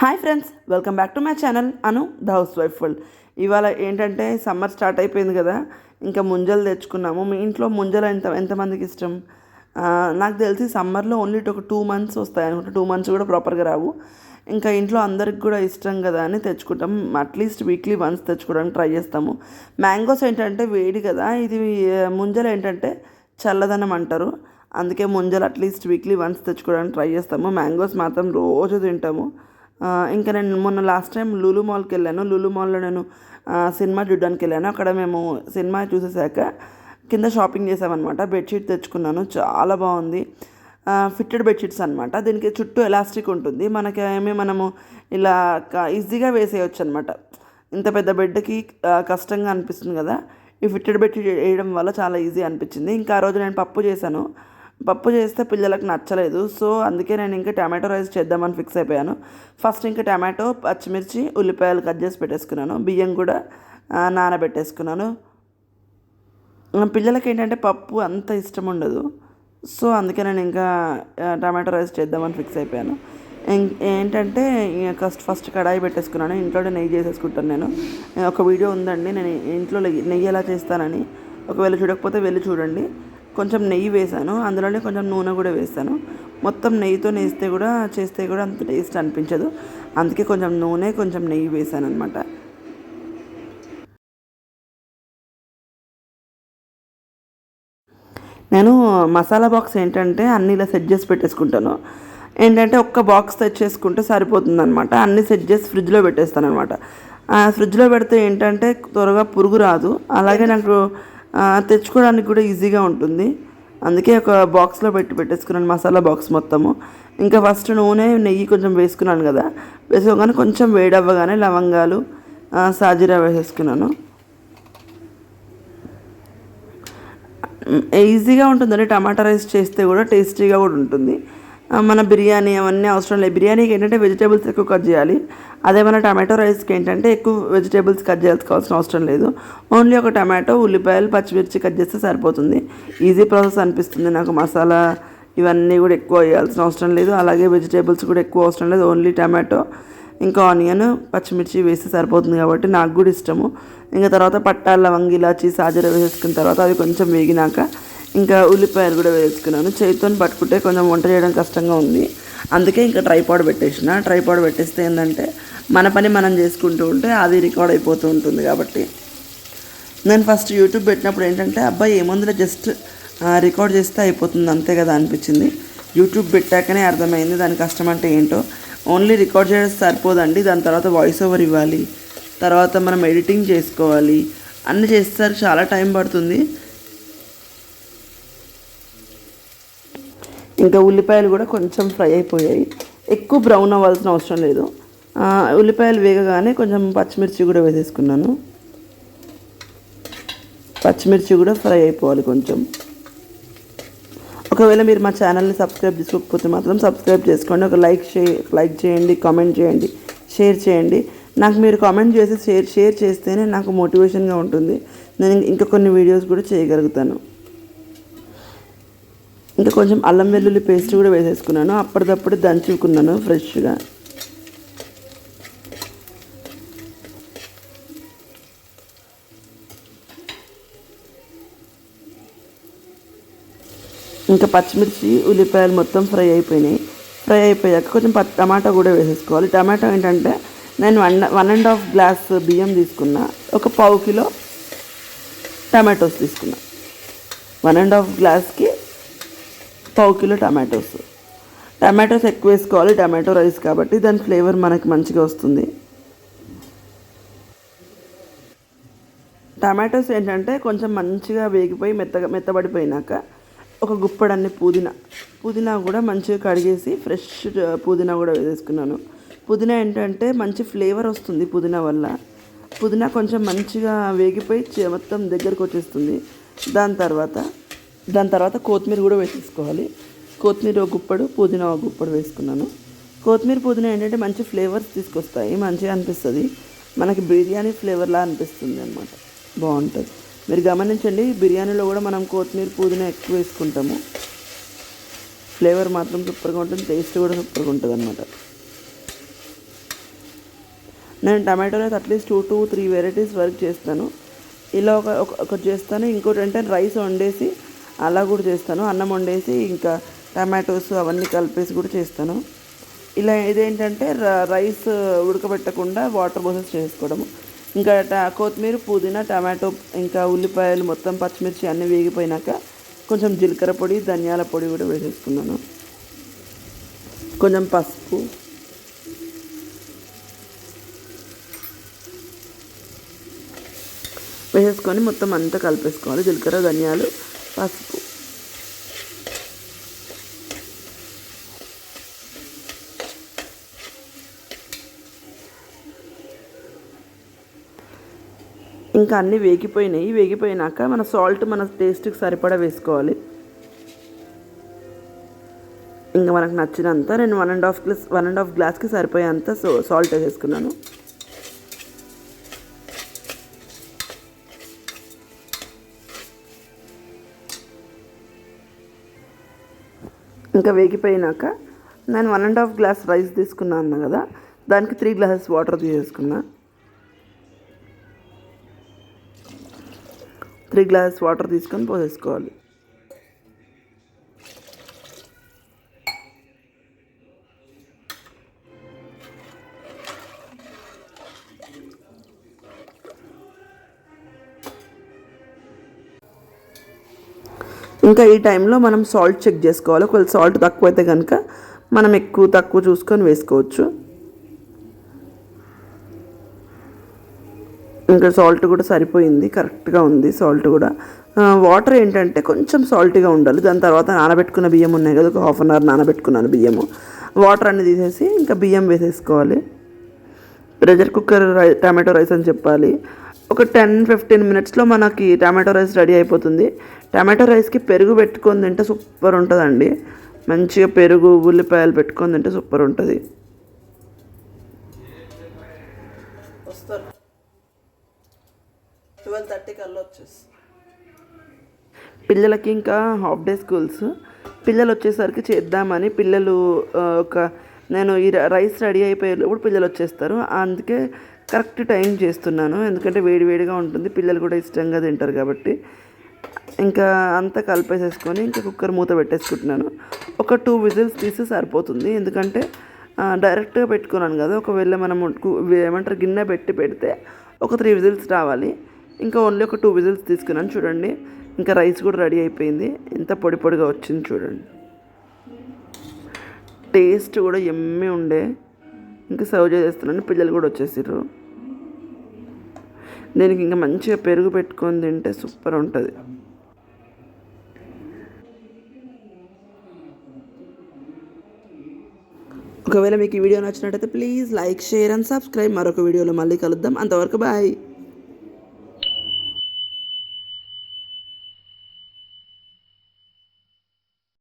Hi friends welcome back to my channel Anu the housewife full ఇవాళ ఏంటంటే summer start అయిపోయింది కదా ఇంకా ముంజలు తెచ్చుకున్నాము. మీ ఇంట్లో ముంజలు ఎంత ఎంతమందికి ఇష్టం? నాకు తెలిసి సమ్మర్లో ఓన్లీ ఒక టూ మంత్స్ వస్తాయి అనుకుంటా. టూ మంత్స్ కూడా ప్రాపర్గా రావు. ఇంకా ఇంట్లో అందరికి కూడా ఇష్టం కదా అని తెచ్చుకుంటాం. అట్లీస్ట్ వీక్లీ వన్స్ తెచ్చుకోవడానికి ట్రై చేస్తాము. మ్యాంగోస్ ఏంటంటే వేడి కదా ఇది ముంజలు ఏంటంటే చల్లదనం అంటారు. అందుకే ముంజలు అట్లీస్ట్ వీక్లీ వన్స్ తెచ్చుకోవడానికి ట్రై చేస్తాము. మ్యాంగోస్ మాత్రం రోజు తింటాము. ఇంకా నేను మొన్న లాస్ట్ టైం లూలు మాల్కి వెళ్ళాను. లూలు మాల్లో నేను సినిమా చూడడానికి వెళ్ళాను. అక్కడ మేము సినిమా చూసేసాక కింద షాపింగ్ చేసామన్నమాట. బెడ్షీట్ తెచ్చుకున్నాను. చాలా బాగుంది. ఫిట్టెడ్ బెడ్షీట్స్ అనమాట దీనికి చుట్టూ ఎలాస్టిక్ ఉంటుంది. మనకి ఏమి మనము ఇలా ఈజీగా వేసేయచ్చు అనమాట ఇంత పెద్ద బెడ్కి కష్టంగా అనిపిస్తుంది కదా. ఈ ఫిట్టెడ్ బెడ్షీట్ వేయడం వల్ల చాలా ఈజీ అనిపించింది. ఇంకా ఆ రోజు నేను పప్పు చేశాను. పప్పు చేస్తే పిల్లలకు నచ్చలేదు. సో అందుకే నేను ఇంకా టమాటో రైస్ చేద్దామని ఫిక్స్ అయిపోయాను. ఫస్ట్ ఇంకా టమాటో పచ్చిమిర్చి ఉల్లిపాయలు కట్ చేసి పెట్టేసుకున్నాను. బియ్యం కూడా నానబెట్టేసుకున్నాను. పిల్లలకి ఏంటంటే పప్పు అంత ఇష్టం ఉండదు. సో అందుకే నేను ఇంకా టమాటో రైస్ చేద్దామని ఫిక్స్ అయిపోయాను. ఏంటంటే ఫస్ట్ ఫస్ట్ కడాయి పెట్టేసుకున్నాను. ఇంట్లోనే నెయ్యి చేసేసుకుంటాను నేను. ఒక వీడియో ఉందండి. నేను ఇంట్లో నెయ్యి ఎలా చేస్తానని. ఒకవేళ చూడకపోతే వెళ్ళి చూడండి. కొంచెం నెయ్యి వేసాను అందులోనే కొంచెం నూనె కూడా వేసాను మొత్తం నెయ్యితో వేస్తే కూడా చేస్తే కూడా అంత టేస్ట్ అనిపించదు. అందుకే కొంచెం నూనె కొంచెం నెయ్యి వేసాను అనమాట నేను మసాలా బాక్స్ ఏంటంటే అన్ని ఇలా సెట్ చేసి పెట్టేసుకుంటాను. ఏంటంటే ఒక్క బాక్స్ తెచ్చేసుకుంటే సరిపోతుంది అనమాట అన్ని సెట్ చేసి ఫ్రిడ్జ్లో పెట్టేస్తాను అనమాట ఫ్రిడ్జ్లో పెడితే ఏంటంటే త్వరగా పురుగు రాదు. అలాగే నాకు తెచ్చుకోవడానికి కూడా ఈజీగా ఉంటుంది. అందుకే ఒక బాక్స్లో పెట్టి పెట్టేసుకున్నాను మసాలా బాక్స్ మొత్తము. ఇంకా ఫస్ట్ నూనె నెయ్యి కొంచెం వేసుకున్నాను కదా వేసుకోగానే కొంచెం వేడవ్వగానే లవంగాలు ఆ, సాజీరా వేసేసుకున్నాను. ఈజీగా ఉంటుందండి టమాటా రైస్ చేస్తే కూడా టేస్టీగా కూడా ఉంటుంది. మన బిర్యానీ అవన్నీ అవసరం లేదు. బిర్యానీకి ఏంటంటే వెజిటేబుల్స్ ఎక్కువ కట్ చేయాలి. అదే మన టమాటో రైస్కి ఏంటంటే ఎక్కువ వెజిటేబుల్స్ కట్ చేయాల్సిన అవసరం లేదు. ఓన్లీ ఒక టమాటో ఉల్లిపాయలు పచ్చిమిర్చి కట్ చేస్తే సరిపోతుంది. ఈజీ ప్రాసెస్ అనిపిస్తుంది నాకు. మసాలా ఇవన్నీ కూడా ఎక్కువ వేయాల్సిన అవసరం లేదు. అలాగే వెజిటేబుల్స్ కూడా ఎక్కువ అవసరం లేదు. ఓన్లీ టమాటో ఇంకా ఆనియన్ పచ్చిమిర్చి వేస్తే సరిపోతుంది కాబట్టి నాకు కూడా ఇష్టము. ఇంకా తర్వాత పట్టాల లవంగి ఇలాచి సాజర వేసుకున్న తర్వాత అవి కొంచెం వేగినాక ఇంకా ఉల్లిపాయలు కూడా వేసుకున్నాను. చేతితో పట్టుకుంటే కొంచెం వంట చేయడం కష్టంగా ఉంది. అందుకే ఇంకా ట్రైపాడ్ పెట్టేసిన. ట్రైపాడ్ పెట్టేస్తే ఏంటంటే మన పని మనం చేసుకుంటూ ఉంటే అది రికార్డ్ అయిపోతూ ఉంటుంది కాబట్టి. నేను ఫస్ట్ యూట్యూబ్ పెట్టినప్పుడు ఏంటంటే అబ్బాయి ఏముందిలే జస్ట్ రికార్డ్ చేస్తే అయిపోతుంది అంతే కదా అనిపించింది. యూట్యూబ్ పెట్టాకనే అర్థమైంది దాని కష్టం అంటే ఏంటో. ఓన్లీ రికార్డ్ చేయడం సరిపోదండి. దాని తర్వాత వాయిస్ ఓవర్ ఇవ్వాలి. తర్వాత మనం ఎడిటింగ్ చేసుకోవాలి. అన్నీ చేస్తారు చాలా టైం పడుతుంది. ఇంకా ఉల్లిపాయలు కూడా కొంచెం ఫ్రై అయిపోయాయి. ఎక్కువ బ్రౌన్ అవ్వాల్సిన అవసరం లేదు. ఉల్లిపాయలు వేగగానే కొంచెం పచ్చిమిర్చి కూడా వేసేసుకున్నాను. పచ్చిమిర్చి కూడా ఫ్రై అయిపోవాలి కొంచెం. ఒకవేళ మీరు మా ఛానల్ని సబ్స్క్రైబ్ చేసుకోకపోతే మాత్రం సబ్స్క్రైబ్ చేసుకోండి. ఒక లైక్ చే లైక్ చేయండి కామెంట్ చేయండి షేర్ చేయండి. నాకు మీరు కామెంట్ చేసి షేర్ షేర్ చేస్తేనే నాకు మోటివేషన్గా ఉంటుంది. నేను ఇంకా కొన్ని వీడియోస్ కూడా చేయగలుగుతాను. ఇంకా కొంచెం అల్లం వెల్లుల్లి పేస్ట్ కూడా వేసేసుకున్నాను. అప్పటిదప్పుడు దంచుకున్నాను ఫ్రెష్గా. ఇంకా పచ్చిమిర్చి ఉల్లిపాయలు మొత్తం ఫ్రై అయిపోయినాయి. ఫ్రై అయిపోయాక కొంచెం ప టమాటా కూడా వేసేసుకోవాలి. టమాటా ఏంటంటే నేను one one and half glass బియ్యం తీసుకున్నా. ఒక పావు కిలో టమాటోస్ తీసుకున్నా. వన్ అండ్ హాఫ్ గ్లాస్కి పావు కిలో టమాటోస్. టమాటోస్ ఎక్కువ వేసుకోవాలి టమాటో రైస్ కాబట్టి దాని ఫ్లేవర్ మనకి మంచిగా వస్తుంది. టమాటోస్ ఏంటంటే కొంచెం మంచిగా వేగిపోయి మెత్తగా మెత్తబడిపోయినాక ఒక గుప్పడన్ని పుదీనా పుదీనా కూడా మంచిగా కడిగేసి ఫ్రెష్ పుదీనా కూడా వేసేసుకున్నాను. పుదీనా ఏంటంటే మంచి ఫ్లేవర్ వస్తుంది పుదీనా వల్ల. పుదీనా కొంచెం మంచిగా వేగిపోయి మొత్తం దగ్గరకు వచ్చేస్తుంది. దాని తర్వాత దాని తర్వాత కొత్తిమీర కూడా వేసేసుకోవాలి. కొత్తిమీర ఒక గుప్పడు పుదీనా ఒక గుప్పడు వేసుకున్నాను. కొత్తిమీర పుదీనా ఏంటంటే మంచి ఫ్లేవర్స్ తీసుకొస్తాయి మంచిగా అనిపిస్తుంది. మనకి బిర్యానీ ఫ్లేవర్లా అనిపిస్తుంది అనమాట బాగుంటుంది. మీరు గమనించండి బిర్యానీలో కూడా మనం కొత్తిమీర పుదీనా ఎక్కువ వేసుకుంటాము. ఫ్లేవర్ మాత్రం సూపర్గా ఉంటుంది టేస్ట్ కూడా సూపర్గా ఉంటుంది అనమాట నేను టమాటోలో అయితే at least two two three varieties work చేస్తాను. ఇలా ఒక ఒక- ఒకటి చేస్తాను. ఇంకోటి అంటే రైస్ వండేసి అలా కూడా చేస్తాను. అన్నం వండేసి ఇంకా టమాటోస్ అవన్నీ కలిపేసి కూడా చేస్తాను. ఇలా ఇదేంటంటే రైస్ ఉడకబెట్టకుండా వాటర్ పోసెస్ చేసుకోవడం ఇంకా కొత్తిమీర పుదీనా టమాటో ఇంకా ఉల్లిపాయలు మొత్తం పచ్చిమిర్చి అన్నీ వేగిపోయినాక కొంచెం జీలకర్ర పొడి ధనియాల పొడి కూడా వేసేసుకున్నాను. కొంచెం పసుపు. వేసేసుకొని మొత్తం అంతా కలిపేసుకోవాలి. జీలకర్ర ధనియాలు పసుపు. ఇంకా అన్నీ వేగిపోయినాయి. వేగిపోయినాక మన సాల్ట్ మన టేస్ట్కి సరిపడా వేసుకోవాలి. ఇంకా మనకు నచ్చినంత నేను one and half glass one and half గ్లాస్కి సరిపోయేంత సో సాల్ట్ వేసేసుకున్నాను ఇంకా వేగిపోయినాక నేను one and half glass rice తీసుకున్నాను కదా దానికి త్రీ గ్లాసెస్ వాటర్ తీసేసుకున్నా. త్రీ గ్లాసెస్ వాటర్ తీసుకొని పోసేసుకోవాలి. ఇంకా ఈ టైంలో మనం సాల్ట్ చెక్ చేసుకోవాలి. ఒకవేళ సాల్ట్ తక్కువ అయితే కనుక మనం ఎక్కువ తక్కువ చూసుకొని వేసుకోవచ్చు. ఇంకా సాల్ట్ కూడా సరిపోయింది. కరెక్ట్గా ఉంది సాల్ట్ కూడా. వాటర్ ఏంటంటే కొంచెం సాల్టీగా ఉండాలి. దాని తర్వాత నానబెట్టుకున్న బియ్యం ఉన్నాయి కదా ఒక హాఫ్ అన్ అవర్ నానబెట్టుకున్నాను బియ్యము. వాటర్ అన్ని తీసేసి ఇంకా బియ్యం వేసేసుకోవాలి. ప్రెషర్ కుక్కర్ రై టమాటో రైస్ అని చెప్పాలి. ఒక టెన్ ఫిఫ్టీన్ మినిట్స్లో మనకి టమాటో రైస్ రెడీ అయిపోతుంది. టమాటో రైస్కి పెరుగు పెట్టుకొని తింటే సూపర్ ఉంటుందండి. మంచిగా పెరుగు ఉల్లిపాయలు పెట్టుకొని తింటే సూపర్ ఉంటుంది. ట్వెల్వ్ థర్టీ కల్లా వచ్చేసి పిల్లలకి ఇంకా హాఫ్ డే స్కూల్స్. పిల్లలు వచ్చేసరికి చేద్దామని పిల్లలు ఒక నేను ఈ రైస్ రెడీ అయిపోయేటప్పుడు పిల్లలు వచ్చేస్తారు. అందుకే కరెక్ట్ టైం చేస్తున్నాను. ఎందుకంటే వేడి వేడిగా ఉంటుంది. పిల్లలు కూడా ఇష్టంగా తింటారు కాబట్టి. ఇంకా అంతా కలిపేసేసుకొని ఇంకా కుక్కర్ మూత పెట్టేసుకుంటున్నాను. ఒక టూ విజిల్స్ తీసి సరిపోతుంది. ఎందుకంటే డైరెక్ట్గా పెట్టుకున్నాను కదా. ఒకవేళ మనం కు- ఏమంటారు గిన్నె పెట్టి పెడితే ఒక త్రీ విజిల్స్ రావాలి. ఇంకా ఓన్లీ ఒక టూ విజిల్స్ తీసుకున్నాను. చూడండి. ఇంకా రైస్ కూడా రెడీ అయిపోయింది. ఎంత పొడి పొడిగా వచ్చింది చూడండి. టేస్ట్ కూడా ఎమ్మి ఉండే. ఇంకా సర్వ్ చేసేస్తున్నాను. పిల్లలు కూడా వచ్చేసారు దీనికి ఇంకా మంచిగా పెరుగు పెట్టుకొని తింటే సూపర్ ఉంటుంది. ఒకవేళ మీకు ఈ వీడియో నచ్చినట్టయితే please like share and subscribe. మరొక వీడియోలో మళ్ళీ కలుద్దాం. అంతవరకు బాయ్.